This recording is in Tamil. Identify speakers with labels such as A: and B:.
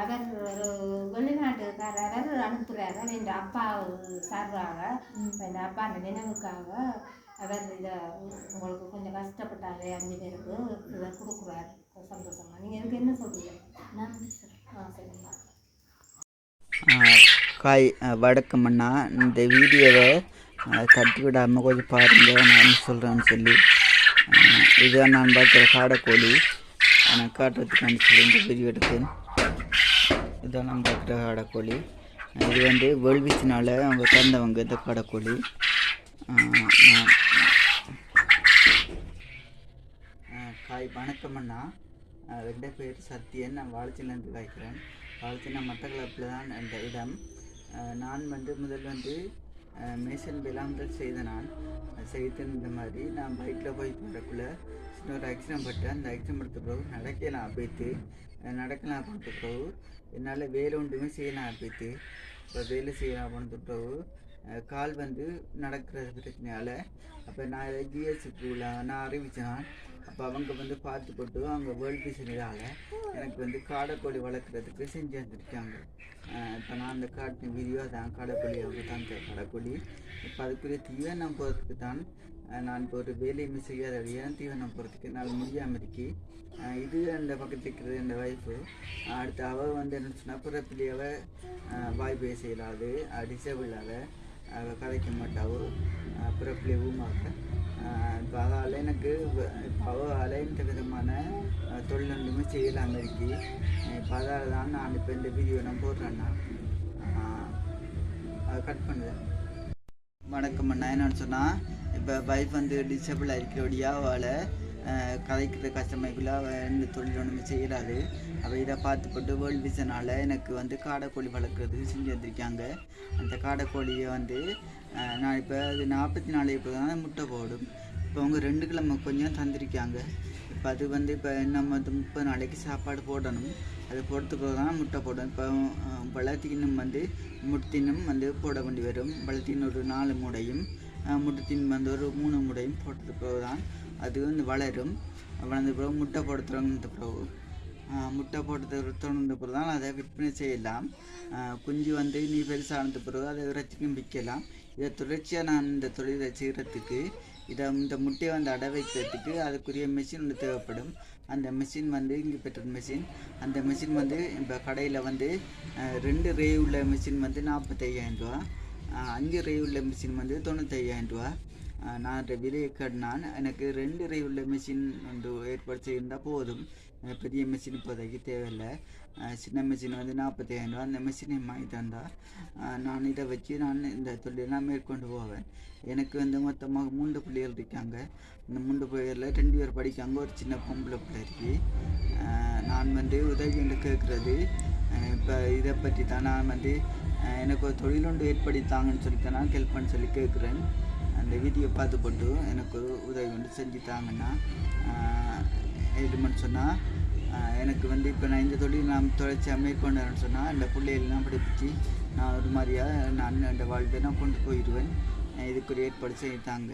A: அவர் ஒரு வெளிநாட்டுக்காரர் அனுப்புகிறாரு என் அப்பா சார்பாக என் அப்பா அந்த நினைவுக்காக அவர் இதை உங்களுக்கு கொஞ்சம் கஷ்டப்பட்டாரு அஞ்சு பேருக்கு இதை கொடுக்குறாரு சந்தோஷமா. நீங்கள் இதுக்கு என்ன சொல்றீங்க? நன்றி சார். ஆ சரிங்க
B: காய் வடக்கம் அண்ணா இந்த வீடியோவை தட்டி விடாமல் கொஞ்சம் பாருங்க. நான் சொல்கிறேன்னு சொல்லி இதுதான் நான் பார்க்குற காடைக்கோழி நான் காட்டுறதுக்கான சொல்லி இந்த எடுத்து எடுத்தேன். இதான் நான் பார்க்குற காடைக்கோழி. இது வந்து வேள்விச்சினால் அவங்க தந்தவங்க இந்த காடக்கோழி. நான் காய் வணக்கம் அண்ணா. ரெண்டு பேர் சத்தியன் நான் வாழைச்சிலேருந்து காய்க்கிறேன். வாழைச்சினா மட்டக்களப்பில் தான் அந்த இடம். நான் வந்து முதல் வந்து மேசன் விழாமல் செய்த நான் செய்திருந்த செய்து மாதிரி நான் பைக்கில் போய் போகிறக்குள்ள சின்ன ஒரு ஆக்சிடென்ட் பட்டேன் அந்த ஆக்சிடென்ட் படுத்த பிறகு நடக்கலாம் போய்த்து நடக்கலாம் பண்ணுற பிறகு என்னால் வேலை ஒன்றுமே செய்யலாம் போய்த்து இப்போ வேலை செய்யலாம் பண்ணுற பிறகு கால் வந்து நடக்கிற பிரச்சனையால் அப்போ நான் ஜிஎஸ்சி நான் அறிவிச்சேன் அப்போ அவங்க வந்து பார்த்து போட்டு அவங்க வேர்ல்ட் பீஸினால எனக்கு வந்து காடைக்கோழி வளர்க்குறதுக்கு செஞ்சு வந்துருக்காங்க இப்போ நான் அந்த காட்டு வீடியோ தான் காடைக்கோழி அவங்க தந்த காடைக்கோழி. இப்போ அதுக்குரிய தீவனம் போகிறதுக்கு தான் நான் இப்போ ஒரு வேலையுமே செய்யாத வழியாக தீவனம் போகிறதுக்கு என்னால் முடியாமல் இருக்கி இது அந்த பக்கத்து இருக்கிறது அந்த ஒய்ஃபு அடுத்து அவள் வந்து என்ன சொன்னால் பிறப்பிலே வாய் பேச இயலாது டிசேபிள் அவள் அவள் கதைக்க மாட்டாவோ பிறப்பிலே ஊமாக்க. இப்போ அதால் எனக்கு இப்போ அவள் அலைன்ற விதமான தொழில் ஒன்றுமே செய்யலாமல் இருக்கு இப்போ அதால் தான் நான் இப்போ இந்த வீடியோ நான் போடுறேன்னா அதை கட் பண்ணுறேன். வணக்கம் அண்ணா என்னன்னு சொன்னால் இப்போ வைஃப் வந்து டிசபிள் இருக்கிறபடியாக அவளை கதைக்கிற கஷ்டமைக்குள்ள அவள் தொழில் ஒன்றுமே செய்யறாரு அவள் இதை பார்த்து போட்டு வேர்ல்டு விசனால் எனக்கு வந்து காடைக்கோழி வளர்க்குறதுக்கு செஞ்சு வந்திருக்காங்க. அந்த காடைக்கோழியை வந்து நான் இப்போ அது நாற்பத்தி நாலு இப்போ தான் முட்டை போடும். இப்போ அவங்க ரெண்டு கிழமை கொஞ்சம் தந்திருக்காங்க. இப்போ அது வந்து இப்போ நம்ம வந்து முப்பது நாளைக்கு சாப்பாடு போடணும். அது போடுறதுக்கு தான் முட்டை போடணும். இப்போ பழத்தினும் வந்து முட்டினும் வந்து போட வேண்டி வரும். பழத்தின் ஒரு நாலு முடையும் முட்டத்தின் வந்து ஒரு மூணு முடையும் போட்டது தான் அது வந்து வளரும். வளர்ந்த பிறகு முட்டை போடுறதுக்கு பிறகு முட்டை போட்டது தொடர்ந்த பிறகு தான் அதை விற்பனை செய்யலாம். குஞ்சு வந்து நீ பெருசானது பிறகு அதை இறைச்சிக்கும் விற்கலாம். இதை தொடர்ச்சியாக நான் இந்த தொழிலை செய்கிறதுக்கு இதை இந்த முட்டையை வந்து அடை வைக்கிறதுக்கு அதுக்குரிய மிஷின் ஒன்று தேவைப்படும். அந்த மிஷின் வந்து இங்கே பெற்ற மிஷின் அந்த மிஷின் வந்து இப்போ கடையில் வந்து ரெண்டு ரே உள்ள மிஷின் வந்து நாற்பத்தையாயிரம் ரூபா. அஞ்சு ரே உள்ள மிஷின் வந்து தொண்ணூத்தையாயிரம் ரூபா. நான் விலையை கட்டினான் எனக்கு ரெண்டு ரே உள்ள மிஷின் வந்து ஏற்பாடு செய்திருந்தால் போதும் பெரிய மிஷின் இப்போதைக்கு தேவையில்லை. சின்ன மிஷின் வந்து நாற்பத்தையாயிரம் ரூபா அந்த மிஷினை வாங்கி தந்தால் நான் இதை வச்சு நான் இந்த தொழிலெல்லாம் மேற்கொண்டு போவேன். எனக்கு வந்து மொத்தமாக மூன்று பிள்ளைகள் இருக்காங்க. இந்த மூன்று பிள்ளைகளில் ரெண்டு பேர் படிக்காங்க. ஒரு சின்ன பொம்பளை பிள்ளை இருக்கு. நான் வந்து உதவி என்று கேட்குறது. இப்போ இதை பற்றி தான் நான் வந்து எனக்கு ஒரு தொழில் ஒன்று ஏற்படுத்தாங்கன்னு சொல்லித்தான் நான் ஹெல்ப் பண்ண சொல்லி கேட்குறேன். அந்த வீடியோ பார்த்து போட்டு எனக்கு ஒரு உதவி வந்து செஞ்சு தாங்கன்னா எழுதுமென்னு சொன்னால் எனக்கு வந்து இப்போ நான் இந்த தொழில் நான் தொலைச்சி மேற்கொண்டேன்னு சொன்னால் இந்த பிள்ளைகள்லாம் படிப்பிச்சு நான் ஒரு மாதிரியாக நான் அந்த வாழ்க்கை நான் கொண்டு போயிடுவேன் இதுக்கு ஒரு ஏற்பாடு செய்தாங்க.